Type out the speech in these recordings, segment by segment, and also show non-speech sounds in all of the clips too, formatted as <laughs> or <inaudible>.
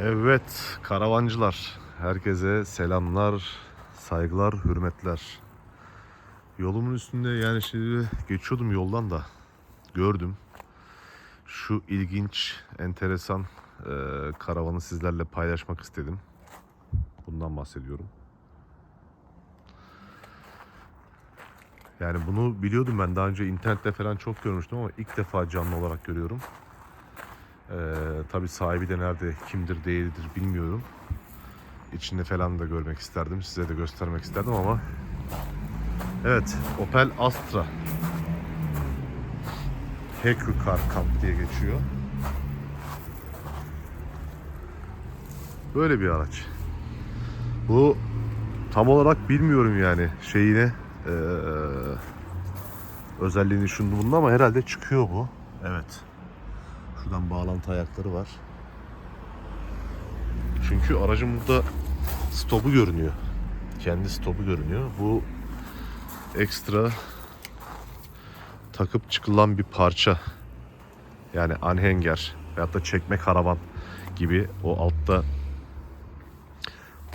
Evet karavancılar herkese selamlar, saygılar, hürmetler. Yolumun üstünde yani şimdi geçiyordum yoldan da gördüm. Şu ilginç, enteresan e, karavanı sizlerle paylaşmak istedim. Bundan bahsediyorum. Yani bunu biliyordum ben daha önce internette falan çok görmüştüm ama ilk defa canlı olarak görüyorum. Ee, tabii sahibi de nerede, kimdir, değildir bilmiyorum. İçinde falan da görmek isterdim, size de göstermek isterdim ama Evet, Opel Astra Heku Car Camp diye geçiyor. Böyle bir araç. Bu tam olarak bilmiyorum yani şeyine eee özelliğini şunu bunun ama herhalde çıkıyor bu. Evet. Şuradan bağlantı ayakları var. Çünkü aracın burada stopu görünüyor. Kendi stopu görünüyor. Bu ekstra takıp çıkılan bir parça. Yani anhenger veyahut da çekme karavan gibi o altta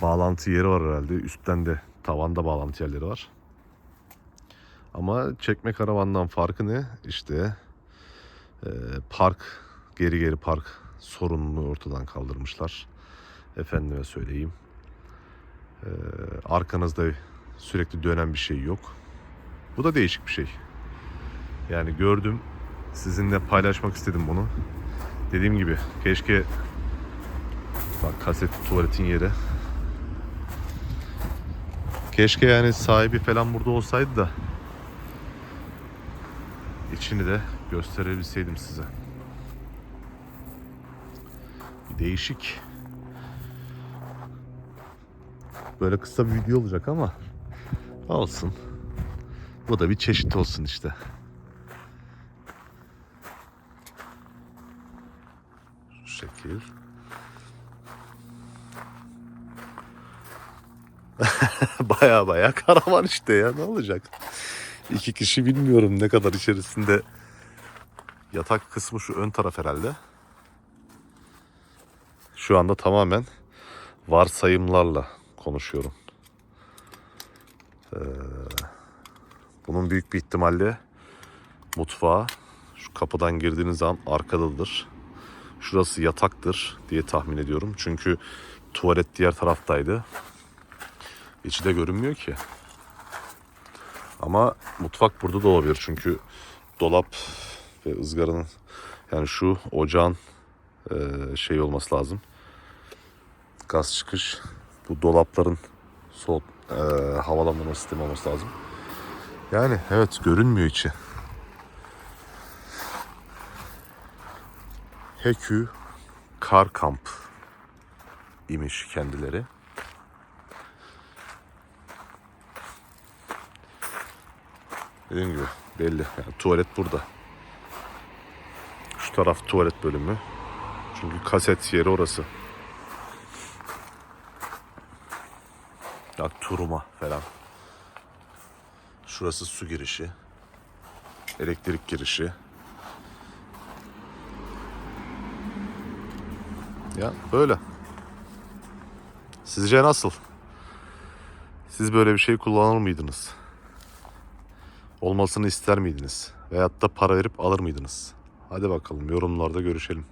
bağlantı yeri var herhalde. Üstten de tavanda bağlantı yerleri var. Ama çekme karavandan farkı ne? İşte e, park, geri geri park sorununu ortadan kaldırmışlar. Efendime söyleyeyim. E, arkanızda sürekli dönen bir şey yok. Bu da değişik bir şey. Yani gördüm, sizinle paylaşmak istedim bunu. Dediğim gibi keşke bak kaset tuvaletin yeri. Keşke yani sahibi falan burada olsaydı da içini de gösterebilseydim size. Değişik. Böyle kısa bir video olacak ama olsun. Bu da bir çeşit olsun işte. Şekil. <laughs> baya baya karavan işte ya ne olacak? İki kişi bilmiyorum ne kadar içerisinde yatak kısmı şu ön taraf herhalde. Şu anda tamamen varsayımlarla konuşuyorum. Ee, bunun büyük bir ihtimalle mutfağı şu kapıdan girdiğiniz zaman arkadadır. Şurası yataktır diye tahmin ediyorum. Çünkü tuvalet diğer taraftaydı. İçi de görünmüyor ki. Ama mutfak burada da olabilir çünkü dolap ve ızgaranın yani şu ocağın e, şey olması lazım. Gaz çıkış. Bu dolapların soğut e, havalandırma sistemi olması lazım. Yani evet görünmüyor içi. Hekü Kar Kamp imiş kendileri. Dediğim gibi belli. Yani tuvalet burada. Şu taraf tuvalet bölümü. Çünkü kaset yeri orası. Ya turuma falan. Şurası su girişi. Elektrik girişi. Ya böyle. Sizce nasıl? Siz böyle bir şey kullanır mıydınız? Olmasını ister miydiniz? Veyahut da para verip alır mıydınız? Hadi bakalım yorumlarda görüşelim.